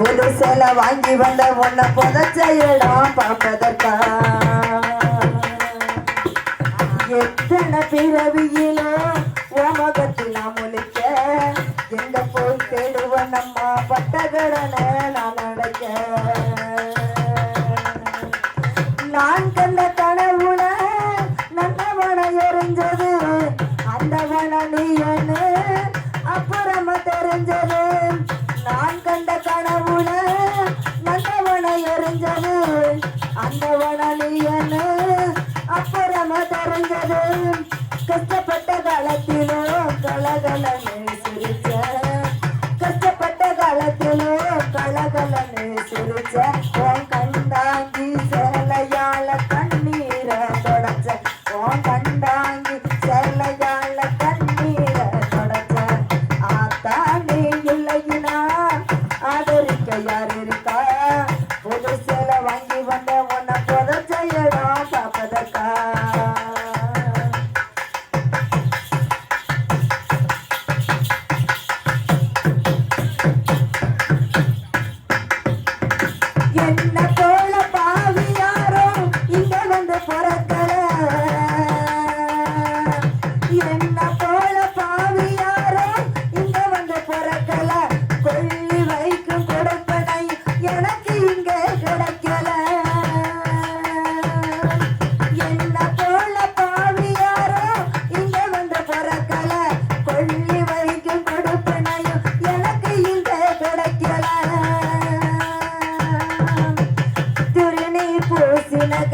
புது சேலை வாங்கி வந்த உன்னை புதைச்ச இடம் பார்ப்பதற்கா? எத்தனை பிறவியிலோ உமகத்தில் நாம் ஒழிக்க எங்க போய் தேடுவன் நம்ம பட்டகடனை நான் அடைக்க? நான் கண்ட கனவுல நல்லவன எரிஞ்சது அந்த நீயன்னு அப்புறமா தெரிஞ்சது. அந்த அப்புறம அப்புறமா கஷ்டப்பட்ட காலத்திலோ கலகலன்னு சிரிச்ச கஷ்டப்பட்ட காலத்திலோ கலகலன்னு சிரிச்ச உன் கண்டாங்கி சேலையால கண்ணீரை தொடச்ச உன் கண்ட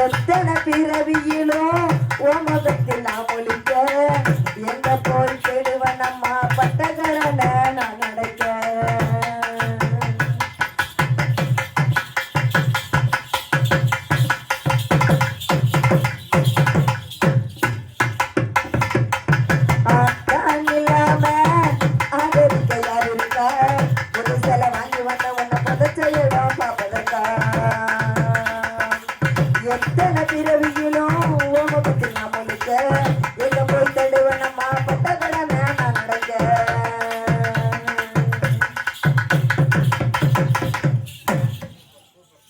எத்தனை பிறவியிலும் ஓமகத்தில்